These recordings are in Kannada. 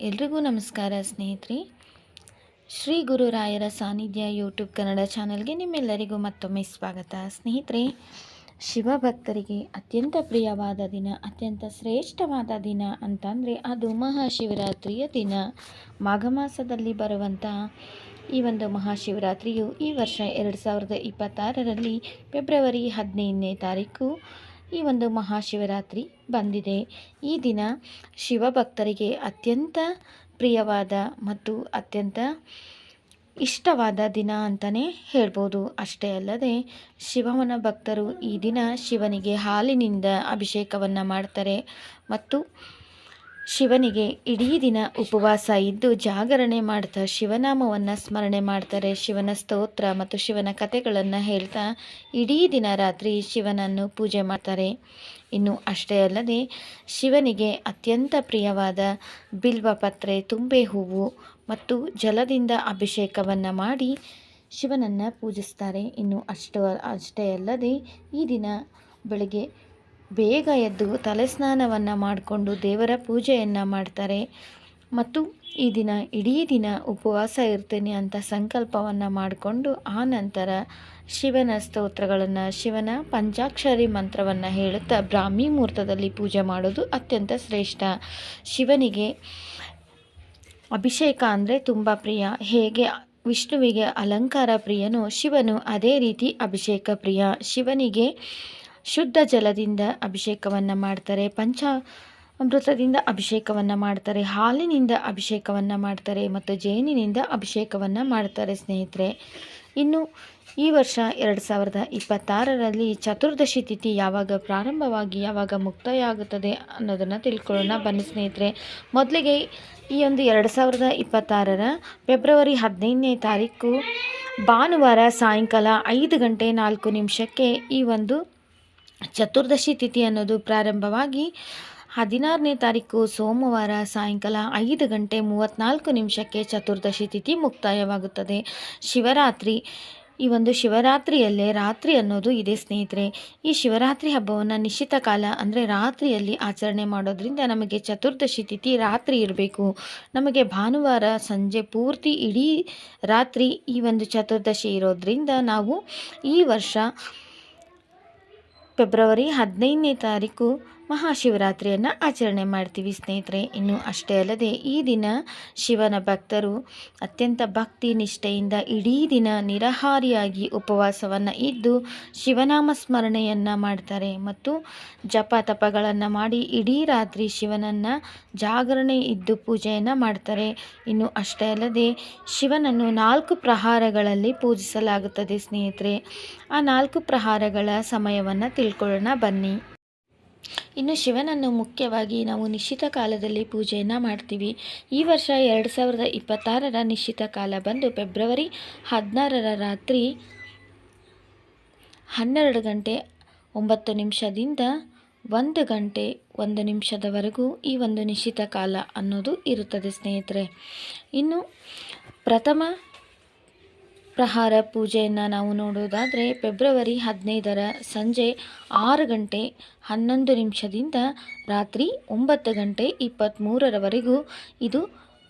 ಎಲ್ರಿಗೂ ನಮಸ್ಕಾರ ಸ್ನೇಹಿತರೆ. ಶ್ರೀ ಗುರುರಾಯರ ಸಾನ್ನಿಧ್ಯ ಯೂಟ್ಯೂಬ್ ಕನ್ನಡ ಚಾನಲ್ಗೆ ನಿಮ್ಮೆಲ್ಲರಿಗೂ ಮತ್ತೊಮ್ಮೆ ಸ್ವಾಗತ. ಸ್ನೇಹಿತರೆ ಶಿವಭಕ್ತರಿಗೆ ಅತ್ಯಂತ ಪ್ರಿಯವಾದ ದಿನ, ಅತ್ಯಂತ ಶ್ರೇಷ್ಠವಾದ ದಿನ ಅಂತಂದರೆ ಅದು ಮಹಾಶಿವರಾತ್ರಿಯ ದಿನ. ಮಾಘ ಮಾಸದಲ್ಲಿ ಬರುವಂಥ ಈ ಒಂದು ಮಹಾಶಿವರಾತ್ರಿಯು ಈ ವರ್ಷ ಎರಡು ಸಾವಿರದ ಇಪ್ಪತ್ತಾರರಲ್ಲಿ ಫೆಬ್ರವರಿ ಹದಿನೈದನೇ ತಾರೀಕು. ಈ ಒಂದು ಮಹಾಶಿವರಾತ್ರಿ ಬಂದಿದೆ. ಈ ದಿನ ಶಿವಭಕ್ತರಿಗೆ ಅತ್ಯಂತ ಪ್ರಿಯವಾದ ಮತ್ತು ಅತ್ಯಂತ ಇಷ್ಟವಾದ ದಿನ ಅಂತಲೇ ಹೇಳ್ಬೋದು. ಅಷ್ಟೇ ಅಲ್ಲದೆ ಶಿವನ ಭಕ್ತರು ಈ ದಿನ ಶಿವನಿಗೆ ಹಾಲಿನಿಂದ ಅಭಿಷೇಕವನ್ನು ಮಾಡ್ತಾರೆ ಮತ್ತು ಶಿವನಿಗೆ ಇಡೀ ದಿನ ಉಪವಾಸ ಇದ್ದು ಜಾಗರಣೆ ಮಾಡ್ತಾ ಶಿವನಾಮವನ್ನು ಸ್ಮರಣೆ ಮಾಡ್ತಾರೆ. ಶಿವನ ಸ್ತೋತ್ರ ಮತ್ತು ಶಿವನ ಕಥೆಗಳನ್ನು ಹೇಳ್ತಾ ಇಡೀ ದಿನ ರಾತ್ರಿ ಶಿವನನ್ನು ಪೂಜೆ ಮಾಡ್ತಾರೆ. ಇನ್ನು ಅಷ್ಟೇ ಅಲ್ಲದೆ ಶಿವನಿಗೆ ಅತ್ಯಂತ ಪ್ರಿಯವಾದ ಬಿಲ್ವ ಪತ್ರೆ, ತುಂಬೆ ಹೂವು ಮತ್ತು ಜಲದಿಂದ ಅಭಿಷೇಕವನ್ನು ಮಾಡಿ ಶಿವನನ್ನು ಪೂಜಿಸ್ತಾರೆ. ಇನ್ನು ಅಷ್ಟು ಅಷ್ಟೇ ಅಲ್ಲದೆ ಈ ದಿನ ಬೆಳಗ್ಗೆ ಬೇಗ ಎದ್ದು ತಲೆ ಸ್ನಾನವನ್ನು ಮಾಡಿಕೊಂಡು ದೇವರ ಪೂಜೆಯನ್ನು ಮಾಡ್ತಾರೆ. ಮತ್ತು ಈ ದಿನ ಇಡೀ ದಿನ ಉಪವಾಸ ಇರ್ತೇನೆ ಅಂತ ಸಂಕಲ್ಪವನ್ನು ಮಾಡಿಕೊಂಡು ಆ ನಂತರ ಶಿವನ ಸ್ತೋತ್ರಗಳನ್ನು, ಶಿವನ ಪಂಚಾಕ್ಷರಿ ಮಂತ್ರವನ್ನು ಹೇಳುತ್ತಾ ಬ್ರಾಹ್ಮಿ ಮುಹೂರ್ತದಲ್ಲಿ ಪೂಜೆ ಮಾಡೋದು ಅತ್ಯಂತ ಶ್ರೇಷ್ಠ. ಶಿವನಿಗೆ ಅಭಿಷೇಕ ಅಂದರೆ ತುಂಬ ಪ್ರಿಯ. ಹೇಗೆ ವಿಷ್ಣುವಿಗೆ ಅಲಂಕಾರ ಪ್ರಿಯನೋ ಶಿವನು ಅದೇ ರೀತಿ ಅಭಿಷೇಕ ಪ್ರಿಯ. ಶಿವನಿಗೆ ಶುದ್ಧ ಜಲದಿಂದ ಅಭಿಷೇಕವನ್ನು ಮಾಡ್ತಾರೆ, ಪಂಚ ಅಮೃತದಿಂದ ಅಭಿಷೇಕವನ್ನು ಮಾಡ್ತಾರೆ, ಹಾಲಿನಿಂದ ಅಭಿಷೇಕವನ್ನು ಮಾಡ್ತಾರೆ ಮತ್ತು ಜೇನಿನಿಂದ ಅಭಿಷೇಕವನ್ನು ಮಾಡ್ತಾರೆ ಸ್ನೇಹಿತರೆ. ಇನ್ನು ಈ ವರ್ಷ ಎರಡು ಸಾವಿರದ ಇಪ್ಪತ್ತಾರರಲ್ಲಿ ಚತುರ್ದಶಿ ತಿಥಿ ಯಾವಾಗ ಪ್ರಾರಂಭವಾಗಿ ಯಾವಾಗ ಮುಕ್ತಾಯ ಆಗುತ್ತದೆ ಅನ್ನೋದನ್ನು ತಿಳ್ಕೊಳ್ಳೋಣ. ಬನ್ನಿ ಸ್ನೇಹಿತರೆ, ಮೊದಲಿಗೆ ಈ ಒಂದು ಎರಡು ಸಾವಿರದ ಇಪ್ಪತ್ತಾರರ ಫೆಬ್ರವರಿ ಹದಿನೈದನೇ ತಾರೀಕು ಭಾನುವಾರ ಸಾಯಂಕಾಲ ಐದು ಗಂಟೆ ನಾಲ್ಕು ನಿಮಿಷಕ್ಕೆ ಈ ಒಂದು ಚತುರ್ದಶಿ ತಿಥಿ ಅನ್ನೋದು ಪ್ರಾರಂಭವಾಗಿ ಹದಿನಾರನೇ ತಾರೀಕು ಸೋಮವಾರ ಸಾಯಂಕಾಲ ಐದು ಗಂಟೆ ಮೂವತ್ತ್ನಾಲ್ಕು ನಿಮಿಷಕ್ಕೆ ಚತುರ್ದಶಿ ತಿಥಿ ಮುಕ್ತಾಯವಾಗುತ್ತದೆ. ಶಿವರಾತ್ರಿ, ಈ ಒಂದು ಶಿವರಾತ್ರಿಯಲ್ಲೇ ರಾತ್ರಿ ಅನ್ನೋದು ಇದೆ ಸ್ನೇಹಿತರೆ. ಈ ಶಿವರಾತ್ರಿ ಹಬ್ಬವನ್ನು ನಿಶ್ಚಿತ ಕಾಲ ಅಂದರೆ ರಾತ್ರಿಯಲ್ಲಿ ಆಚರಣೆ ಮಾಡೋದ್ರಿಂದ ನಮಗೆ ಚತುರ್ದಶಿ ತಿಥಿ ರಾತ್ರಿ ಇರಬೇಕು. ನಮಗೆ ಭಾನುವಾರ ಸಂಜೆ ಪೂರ್ತಿ ಇಡೀ ರಾತ್ರಿ ಈ ಒಂದು ಚತುರ್ದಶಿ ಇರೋದ್ರಿಂದ ನಾವು ಈ ವರ್ಷ ಫೆಬ್ರವರಿ ಹದಿನೈದನೇ ತಾರೀಕು ಮಹಾಶಿವರಾತ್ರಿಯನ್ನು ಆಚರಣೆ ಮಾಡ್ತೀವಿ ಸ್ನೇಹಿತರೆ. ಇನ್ನು ಅಷ್ಟೇ ಅಲ್ಲದೆ ಈ ದಿನ ಶಿವನ ಭಕ್ತರು ಅತ್ಯಂತ ಭಕ್ತಿ ನಿಷ್ಠೆಯಿಂದ ಇಡೀ ದಿನ ನಿರಾಹಾರಿಯಾಗಿ ಉಪವಾಸವನ್ನು ಇದ್ದು ಶಿವನಾಮ ಸ್ಮರಣೆಯನ್ನು ಮಾಡ್ತಾರೆ. ಮತ್ತು ಜಪ ತಪಗಳನ್ನು ಮಾಡಿ ಇಡೀ ರಾತ್ರಿ ಶಿವನನ್ನು ಜಾಗರಣೆ ಇದ್ದು ಪೂಜೆಯನ್ನು ಮಾಡ್ತಾರೆ. ಇನ್ನು ಅಷ್ಟೇ ಅಲ್ಲದೆ ಶಿವನನ್ನು ನಾಲ್ಕು ಪ್ರಹಾರಗಳಲ್ಲಿ ಪೂಜಿಸಲಾಗುತ್ತದೆ ಸ್ನೇಹಿತರೆ. ಆ ನಾಲ್ಕು ಪ್ರಹಾರಗಳ ಸಮಯವನ್ನು ತಿಳ್ಕೊಳ್ಳೋಣ ಬನ್ನಿ. ಇನ್ನು ಶಿವನನ್ನು ಮುಖ್ಯವಾಗಿ ನಾವು ನಿಶ್ಚಿತ ಕಾಲದಲ್ಲಿ ಪೂಜೆಯನ್ನು ಮಾಡ್ತೀವಿ. ಈ ವರ್ಷ ಎರಡು ಸಾವಿರದ ಇಪ್ಪತ್ತಾರರ ನಿಶ್ಚಿತ ಕಾಲ ಬಂದು ಫೆಬ್ರವರಿ ಹದಿನಾರರ ರಾತ್ರಿ ಹನ್ನೆರಡು ಗಂಟೆ ಒಂಬತ್ತು ನಿಮಿಷದಿಂದ ಒಂದು ಗಂಟೆ ಒಂದು ನಿಮಿಷದವರೆಗೂ ಈ ಒಂದು ನಿಶ್ಚಿತ ಕಾಲ ಅನ್ನೋದು ಇರುತ್ತದೆ ಸ್ನೇಹಿತರೆ. ಇನ್ನು ಪ್ರಥಮ ಪ್ರಹಾರ ಪೂಜೆಯನ್ನು ನಾವು ನೋಡೋದಾದರೆ ಫೆಬ್ರವರಿ ಹದಿನೈದರ ಸಂಜೆ ಆರು ಗಂಟೆ ಹನ್ನೊಂದು ನಿಮಿಷದಿಂದ ರಾತ್ರಿ ಒಂಬತ್ತು ಗಂಟೆ ಇಪ್ಪತ್ತ್ಮೂರರವರೆಗೂ ಇದು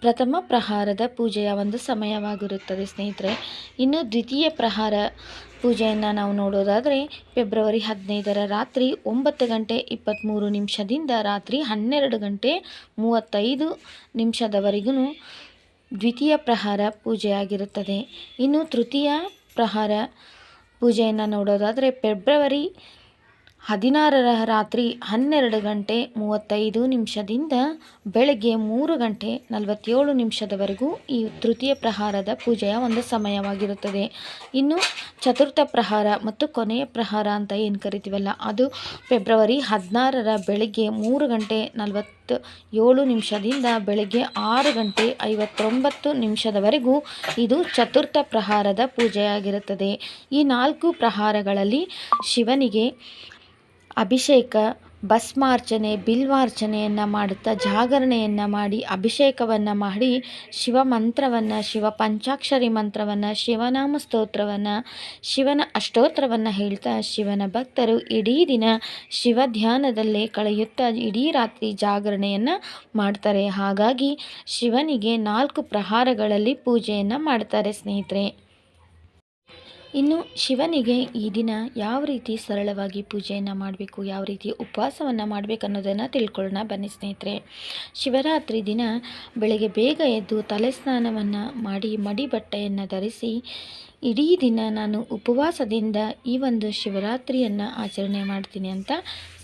ಪ್ರಥಮ ಪ್ರಹಾರದ ಪೂಜೆಯ ಒಂದು ಸಮಯವಾಗಿರುತ್ತದೆ ಸ್ನೇಹಿತರೆ. ಇನ್ನು ದ್ವಿತೀಯ ಪ್ರಹಾರ ಪೂಜೆಯನ್ನು ನಾವು ನೋಡೋದಾದರೆ ಫೆಬ್ರವರಿ ಹದಿನೈದರ ರಾತ್ರಿ ಒಂಬತ್ತು ಗಂಟೆ ಇಪ್ಪತ್ತ್ಮೂರು ನಿಮಿಷದಿಂದ ರಾತ್ರಿ ಹನ್ನೆರಡು ಗಂಟೆ ಮೂವತ್ತೈದು ನಿಮಿಷದವರೆಗೂ ದ್ವಿತೀಯ ಪ್ರಹಾರ ಪೂಜೆಯಾಗಿರುತ್ತದೆ. ಇನ್ನು ತೃತೀಯ ಪ್ರಹಾರ ಪೂಜೆಯನ್ನು ನೋಡೋದಾದರೆ ಫೆಬ್ರವರಿ ಹದಿನಾರರ ರಾತ್ರಿ ಹನ್ನೆರಡು ಗಂಟೆ ಮೂವತ್ತೈದು ನಿಮಿಷದಿಂದ ಬೆಳಗ್ಗೆ ಮೂರು ಗಂಟೆ ನಲವತ್ತೇಳು ನಿಮಿಷದವರೆಗೂ ಈ ತೃತೀಯ ಪ್ರಹಾರದ ಪೂಜೆಯ ಒಂದು ಸಮಯವಾಗಿರುತ್ತದೆ. ಇನ್ನು ಚತುರ್ಥ ಪ್ರಹಾರ ಮತ್ತು ಕೊನೆಯ ಪ್ರಹಾರ ಅಂತ ಏನು ಕರಿತೀವಲ್ಲ, ಅದು ಫೆಬ್ರವರಿ ಹದಿನಾರರ ಬೆಳಗ್ಗೆ ಮೂರು ಗಂಟೆ ನಲವತ್ತು ಏಳು ನಿಮಿಷದಿಂದ ಬೆಳಗ್ಗೆ ಆರು ಗಂಟೆ ಐವತ್ತೊಂಬತ್ತು ನಿಮಿಷದವರೆಗೂ ಇದು ಚತುರ್ಥ ಪ್ರಹಾರದ ಪೂಜೆಯಾಗಿರುತ್ತದೆ. ಈ ನಾಲ್ಕು ಪ್ರಹಾರಗಳಲ್ಲಿ ಶಿವನಿಗೆ ಅಭಿಷೇಕ, ಭಸ್ಮಾರ್ಚನೆ, ಬಿಲ್ವಾರ್ಚನೆಯನ್ನು ಮಾಡುತ್ತಾ ಜಾಗರಣೆಯನ್ನು ಮಾಡಿ, ಅಭಿಷೇಕವನ್ನು ಮಾಡಿ ಶಿವ ಮಂತ್ರವನ್ನು ಶಿವ ಪಂಚಾಕ್ಷರಿ ಮಂತ್ರವನ್ನು ಶಿವನಾಮ ಸ್ತೋತ್ರವನ್ನು ಶಿವನ ಅಷ್ಟೋತ್ರವನ್ನು ಹೇಳ್ತಾ ಶಿವನ ಭಕ್ತರು ಇಡೀ ದಿನ ಶಿವ ಧ್ಯಾನದಲ್ಲೇ ಕಳೆಯುತ್ತಾ ಇಡೀ ರಾತ್ರಿ ಜಾಗರಣೆಯನ್ನು ಮಾಡ್ತಾರೆ. ಹಾಗಾಗಿ ಶಿವನಿಗೆ ನಾಲ್ಕು ಪ್ರಹಾರಗಳಲ್ಲಿ ಪೂಜೆಯನ್ನು ಮಾಡ್ತಾರೆ ಸ್ನೇಹಿತರೆ. ಇನ್ನು ಶಿವನಿಗೆ ಈ ದಿನ ಯಾವ ರೀತಿ ಸರಳವಾಗಿ ಪೂಜೆಯನ್ನು ಮಾಡಬೇಕು, ಯಾವ ರೀತಿ ಉಪವಾಸವನ್ನು ಮಾಡಬೇಕು ಅನ್ನೋದನ್ನು ತಿಳ್ಕೊಳ್ಳೋಣ. ಬನ್ನಿ ಸ್ನೇಹಿತರೆ, ಶಿವರಾತ್ರಿ ದಿನ ಬೆಳಗ್ಗೆ ಬೇಗ ಎದ್ದು ತಲೆ ಸ್ನಾನವನ್ನು ಮಾಡಿ ಮಡಿ ಬಟ್ಟೆಯನ್ನು ಧರಿಸಿ ಇಡೀ ದಿನ ನಾನು ಉಪವಾಸದಿಂದ ಈ ಒಂದು ಶಿವರಾತ್ರಿಯನ್ನು ಆಚರಣೆ ಮಾಡ್ತೀನಿ ಅಂತ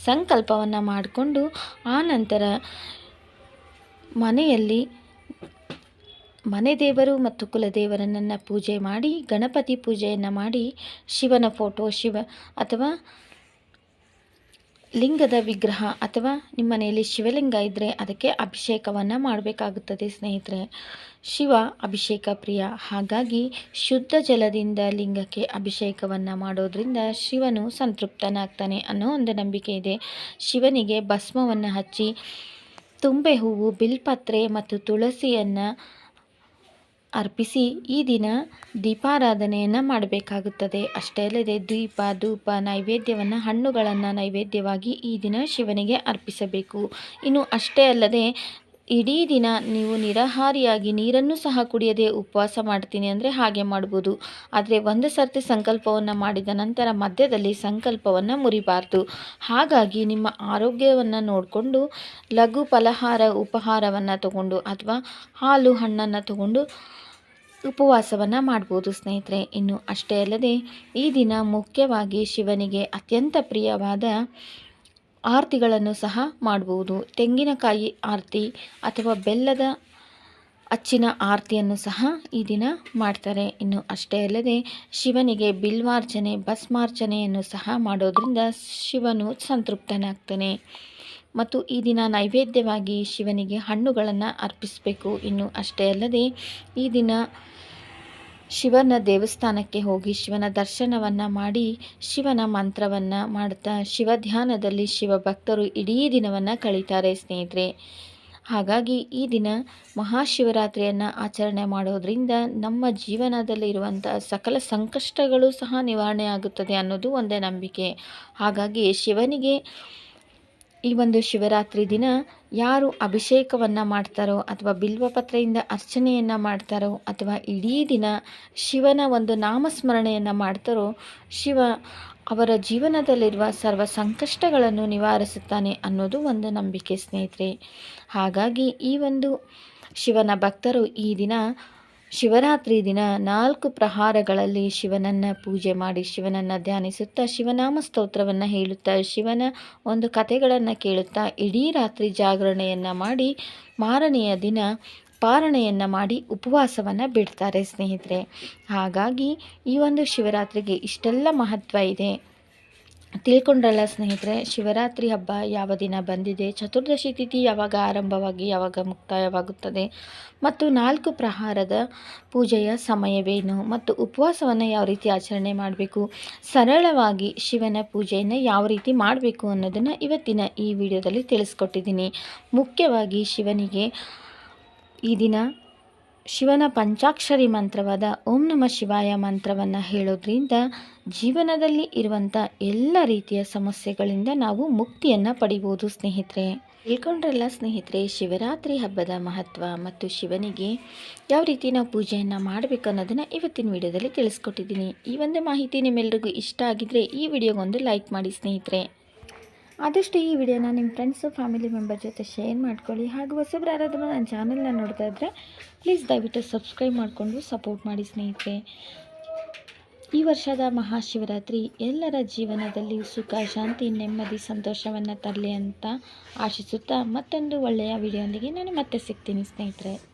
ಸಂಕಲ್ಪವನ್ನು ಮಾಡಿಕೊಂಡು ಆ ನಂತರ ಮನೆಯಲ್ಲಿ ಮನೆ ದೇವರು ಮತ್ತು ಕುಲದೇವರನ್ನು ಪೂಜೆ ಮಾಡಿ, ಗಣಪತಿ ಪೂಜೆಯನ್ನು ಮಾಡಿ, ಶಿವನ ಫೋಟೋ ಶಿವ ಅಥವಾ ಲಿಂಗದ ವಿಗ್ರಹ ಅಥವಾ ನಿಮ್ಮ ಮನೆಯಲ್ಲಿ ಶಿವಲಿಂಗ ಇದ್ದರೆ ಅದಕ್ಕೆ ಅಭಿಷೇಕವನ್ನು ಮಾಡಬೇಕಾಗುತ್ತದೆ ಸ್ನೇಹಿತರೆ. ಶಿವ ಅಭಿಷೇಕ ಪ್ರಿಯ. ಹಾಗಾಗಿ ಶುದ್ಧ ಜಲದಿಂದ ಲಿಂಗಕ್ಕೆ ಅಭಿಷೇಕವನ್ನು ಮಾಡೋದ್ರಿಂದ ಶಿವನು ಸಂತೃಪ್ತನಾಗ್ತಾನೆ ಅನ್ನೋ ಒಂದು ನಂಬಿಕೆ ಇದೆ. ಶಿವನಿಗೆ ಭಸ್ಮವನ್ನು ಹಚ್ಚಿ, ತುಂಬೆ ಹೂವು, ಬಿಲ್ಪತ್ರೆ ಮತ್ತು ತುಳಸಿಯನ್ನು ಅರ್ಪಿಸಿ ಈ ದಿನ ದೀಪಾರಾಧನೆಯನ್ನು ಮಾಡಬೇಕಾಗುತ್ತದೆ. ಅಷ್ಟೇ ಅಲ್ಲದೆ ದೀಪ ಧೂಪ, ನೈವೇದ್ಯವನ್ನು, ಹಣ್ಣುಗಳನ್ನು ನೈವೇದ್ಯವಾಗಿ ಈ ದಿನ ಶಿವನಿಗೆ ಅರ್ಪಿಸಬೇಕು. ಇನ್ನು ಅಷ್ಟೇ ಅಲ್ಲದೆ ಇಡೀ ದಿನ ನೀವು ನಿರಾಹಾರಿಯಾಗಿ ನೀರನ್ನು ಸಹ ಕುಡಿಯದೆ ಉಪವಾಸ ಮಾಡ್ತೀನಿ ಅಂದರೆ ಹಾಗೆ ಮಾಡ್ಬೋದು. ಆದರೆ ಒಂದು ಸರ್ತಿ ಸಂಕಲ್ಪವನ್ನು ಮಾಡಿದ ನಂತರ ಮಧ್ಯದಲ್ಲಿ ಸಂಕಲ್ಪವನ್ನು ಮುರಿಬಾರ್ದು. ಹಾಗಾಗಿ ನಿಮ್ಮ ಆರೋಗ್ಯವನ್ನು ನೋಡಿಕೊಂಡು ಲಘು ಫಲಹಾರ ಉಪಹಾರವನ್ನು ತಗೊಂಡು ಅಥವಾ ಹಾಲು ಹಣ್ಣನ್ನು ತಗೊಂಡು ಉಪವಾಸವನ್ನು ಮಾಡ್ಬೋದು ಸ್ನೇಹಿತರೆ. ಇನ್ನು ಅಷ್ಟೇ ಅಲ್ಲದೆ ಈ ದಿನ ಮುಖ್ಯವಾಗಿ ಶಿವನಿಗೆ ಅತ್ಯಂತ ಪ್ರಿಯವಾದ ಆರತಿಗಳನ್ನು ಸಹ ಮಾಡ್ಬೋದು. ತೆಂಗಿನಕಾಯಿ ಆರತಿ ಅಥವಾ ಬೆಲ್ಲದ ಅಚ್ಚಿನ ಆರತಿಯನ್ನು ಸಹ ಈ ದಿನ ಮಾಡ್ತಾರೆ. ಇನ್ನು ಅಷ್ಟೇ ಅಲ್ಲದೆ ಶಿವನಿಗೆ ಬಿಲ್ವಾರ್ಚನೆ, ಭಸ್ಮಾರ್ಚನೆಯನ್ನು ಸಹ ಮಾಡೋದ್ರಿಂದ ಶಿವನು ಸಂತೃಪ್ತನಾಗ್ತಾನೆ. ಮತ್ತು ಈ ದಿನ ನೈವೇದ್ಯವಾಗಿ ಶಿವನಿಗೆ ಹಣ್ಣುಗಳನ್ನು ಅರ್ಪಿಸಬೇಕು. ಇನ್ನು ಅಷ್ಟೇ ಅಲ್ಲದೆ, ಈ ದಿನ ಶಿವನ ದೇವಸ್ಥಾನಕ್ಕೆ ಹೋಗಿ ಶಿವನ ದರ್ಶನವನ್ನು ಮಾಡಿ ಶಿವನ ಮಂತ್ರವನ್ನು ಮಾಡ್ತಾ ಶಿವ ಧ್ಯಾನದಲ್ಲಿ ಶಿವ ಭಕ್ತರು ಇಡೀ ದಿನವನ್ನು ಕಳೀತಾರೆ ಸ್ನೇಹಿತರೆ. ಹಾಗಾಗಿ ಈ ದಿನ ಮಹಾಶಿವರಾತ್ರಿಯನ್ನು ಆಚರಣೆ ಮಾಡೋದರಿಂದ ನಮ್ಮ ಜೀವನದಲ್ಲಿ ಜೀವನದಲ್ಲಿರುವಂಥ ಸಕಲ ಸಂಕಷ್ಟಗಳು ಸಹ ನಿವಾರಣೆ ಆಗುತ್ತದೆ ಅನ್ನೋದು ಒಂದೇ ನಂಬಿಕೆ. ಹಾಗಾಗಿ ಶಿವನಿಗೆ ಈ ಒಂದು ಶಿವರಾತ್ರಿ ದಿನ ಯಾರು ಅಭಿಷೇಕವನ್ನು ಮಾಡ್ತಾರೋ ಅಥವಾ ಬಿಲ್ವಪತ್ರೆಯಿಂದ ಅರ್ಚನೆಯನ್ನು ಮಾಡ್ತಾರೋ ಅಥವಾ ಇಡೀ ದಿನ ಶಿವನ ಒಂದು ನಾಮಸ್ಮರಣೆಯನ್ನು ಮಾಡ್ತಾರೋ ಶಿವ ಅವರ ಜೀವನದಲ್ಲಿರುವ ಸರ್ವ ಸಂಕಷ್ಟಗಳನ್ನು ನಿವಾರಿಸುತ್ತಾನೆ ಅನ್ನೋದು ಒಂದು ನಂಬಿಕೆ ಸ್ನೇಹಿತರೆ. ಹಾಗಾಗಿ ಈ ಒಂದು ಶಿವನ ಭಕ್ತರು ಈ ದಿನ ಶಿವರಾತ್ರಿ ದಿನ ನಾಲ್ಕು ಪ್ರಹಾರಗಳಲ್ಲಿ ಶಿವನನ್ನು ಪೂಜೆ ಮಾಡಿ ಶಿವನನ್ನು ಧ್ಯಾನಿಸುತ್ತಾ ಶಿವನಾಮ ಸ್ತೋತ್ರವನ್ನು ಹೇಳುತ್ತಾ ಶಿವನ ಒಂದು ಕಥೆಗಳನ್ನು ಕೇಳುತ್ತಾ ಇಡೀ ರಾತ್ರಿ ಜಾಗರಣೆಯನ್ನು ಮಾಡಿ ಮಾರನೆಯ ದಿನ ಪಾರಣೆಯನ್ನು ಮಾಡಿ ಉಪವಾಸವನ್ನು ಬಿಡ್ತಾರೆ ಸ್ನೇಹಿತರೆ. ಹಾಗಾಗಿ ಈ ಒಂದು ಶಿವರಾತ್ರಿಗೆ ಇಷ್ಟೆಲ್ಲ ಮಹತ್ವ ಇದೆ. ತಿಳ್ಕೊಂಡ್ರಲ್ಲ ಸ್ನೇಹಿತರೆ, ಶಿವರಾತ್ರಿ ಹಬ್ಬ ಯಾವ ದಿನ ಬಂದಿದೆ, ಚತುರ್ದಶಿ ತಿಥಿ ಯಾವಾಗ ಆರಂಭವಾಗಿ ಯಾವಾಗ ಮುಕ್ತಾಯವಾಗುತ್ತದೆ, ಮತ್ತು ನಾಲ್ಕು ಪ್ರಹಾರದ ಪೂಜೆಯ ಸಮಯವೇನು, ಮತ್ತು ಉಪವಾಸವನ್ನು ಯಾವ ರೀತಿ ಆಚರಣೆ ಮಾಡಬೇಕು, ಸರಳವಾಗಿ ಶಿವನ ಪೂಜೆಯನ್ನು ಯಾವ ರೀತಿ ಮಾಡಬೇಕು ಅನ್ನೋದನ್ನು ಇವತ್ತಿನ ಈ ವಿಡಿಯೋದಲ್ಲಿ ತಿಳಿಸ್ಕೊಟ್ಟಿದ್ದೀನಿ. ಮುಖ್ಯವಾಗಿ ಶಿವನಿಗೆ ಈ ದಿನ ಶಿವನ ಪಂಚಾಕ್ಷರಿ ಮಂತ್ರವಾದ ಓಂ ನಮ ಶಿವಾಯ ಮಂತ್ರವನ್ನು ಹೇಳೋದ್ರಿಂದ ಜೀವನದಲ್ಲಿ ಇರುವಂಥ ಎಲ್ಲ ರೀತಿಯ ಸಮಸ್ಯೆಗಳಿಂದ ನಾವು ಮುಕ್ತಿಯನ್ನು ಪಡಿಬೋದು ಸ್ನೇಹಿತರೆ. ತಿಳ್ಕೊಂಡ್ರಲ್ಲ ಸ್ನೇಹಿತರೆ, ಶಿವರಾತ್ರಿ ಹಬ್ಬದ ಮಹತ್ವ ಮತ್ತು ಶಿವನಿಗೆ ಯಾವ ರೀತಿ ನಾವು ಪೂಜೆಯನ್ನು ಮಾಡಬೇಕು ಅನ್ನೋದನ್ನು ಇವತ್ತಿನ ವಿಡಿಯೋದಲ್ಲಿ ತಿಳಿಸ್ಕೊಟ್ಟಿದ್ದೀನಿ. ಈ ಒಂದು ಮಾಹಿತಿ ನಿಮ್ಮೆಲ್ಲರಿಗೂ ಇಷ್ಟ ಆಗಿದ್ದರೆ ಈ ವಿಡಿಯೋಗೊಂದು ಲೈಕ್ ಮಾಡಿ ಸ್ನೇಹಿತರೆ. ಆದಷ್ಟು ಈ ವಿಡಿಯೋನ ನಿಮ್ಮ ಫ್ರೆಂಡ್ಸು ಫ್ಯಾಮಿಲಿ ಮೆಂಬರ್ ಜೊತೆ ಶೇರ್ ಮಾಡ್ಕೊಳ್ಳಿ. ಹಾಗೂ ಹೊಸಬ್ರು ಯಾರಾದರೂ ನನ್ನ ಚಾನಲ್ನ ನೋಡ್ತಾ ಇದ್ದರೆ ಪ್ಲೀಸ್ ದಯವಿಟ್ಟು ಸಬ್ಸ್ಕ್ರೈಬ್ ಮಾಡಿಕೊಂಡು ಸಪೋರ್ಟ್ ಮಾಡಿ ಸ್ನೇಹಿತರೆ. ಈ ವರ್ಷದ ಮಹಾಶಿವರಾತ್ರಿ ಎಲ್ಲರ ಜೀವನದಲ್ಲಿ ಸುಖ, ಶಾಂತಿ, ನೆಮ್ಮದಿ, ಸಂತೋಷವನ್ನು ತರಲಿ ಅಂತ ಆಶಿಸುತ್ತಾ ಮತ್ತೊಂದು ಒಳ್ಳೆಯ ವಿಡಿಯೋಂದಿಗೆ ನಾನು ಮತ್ತೆ ಸಿಗ್ತೀನಿ ಸ್ನೇಹಿತರೆ.